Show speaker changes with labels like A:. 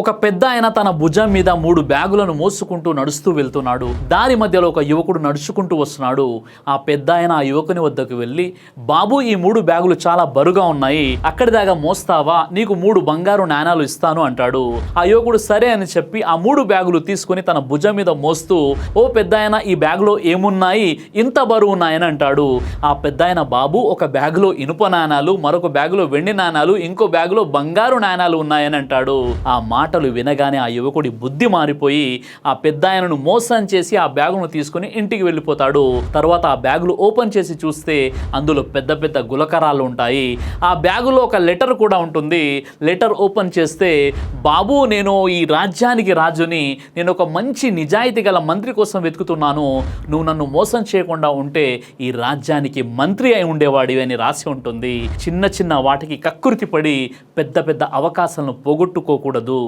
A: ఒక పెద్ద ఆయన తన భుజం మీద మూడు బ్యాగులను మోసుకుంటూ నడుస్తూ వెళ్తున్నాడు. దారి మధ్యలో ఒక యువకుడు నడుచుకుంటూ వస్తున్నాడు. ఆ పెద్ద ఆయన ఆ యువకుని వద్దకు వెళ్ళి బాబు ఈ మూడు బ్యాగులు చాలా బరుగా ఉన్నాయి. అక్కడి దాకా మోస్తావా? నీకు మూడు బంగారు నాణాలు ఇస్తాను అంటాడు. ఆ యువకుడు సరే అని చెప్పి ఆ మూడు బ్యాగులు తీసుకొని తన భుజం మీద మోస్తూ ఓ పెద్ద ఆయన ఈ బ్యాగులో ఏమున్నాయి? ఇంత బరువు ఉన్నాయని అంటాడు. ఆ పెద్ద ఆయన బాబు ఒక బ్యాగులో ఇనుప నాణాలు మరొక బ్యాగులో వెండి నాణాలు ఇంకో బ్యాగులో బంగారు నాణాలు ఉన్నాయని అంటాడు. ఆ మాట మాటలు వినగానే ఆ యువకుడి బుద్ధి మారిపోయి ఆ పెద్ద ఆయనను మోసం చేసి ఆ బ్యాగును తీసుకుని ఇంటికి వెళ్ళిపోతాడు. తర్వాత ఆ బ్యాగులు ఓపెన్ చేసి చూస్తే అందులో పెద్ద పెద్ద గులకరాలు ఉంటాయి. ఆ బ్యాగులో ఒక లెటర్ కూడా ఉంటుంది. లెటర్ ఓపెన్ చేస్తే బాబు నేను ఈ రాజ్యానికి రాజుని నేను ఒక మంచి నిజాయితీ గల మంత్రి కోసం వెతుకుతున్నాను. నువ్వు నన్ను మోసం చేయకుండా ఉంటే ఈ రాజ్యానికి మంత్రి అయి ఉండేవాడివి అని రాసి ఉంటుంది. చిన్న చిన్న వాటికి కకృతి పడి పెద్ద పెద్ద అవకాశాలను పోగొట్టుకోకూడదు.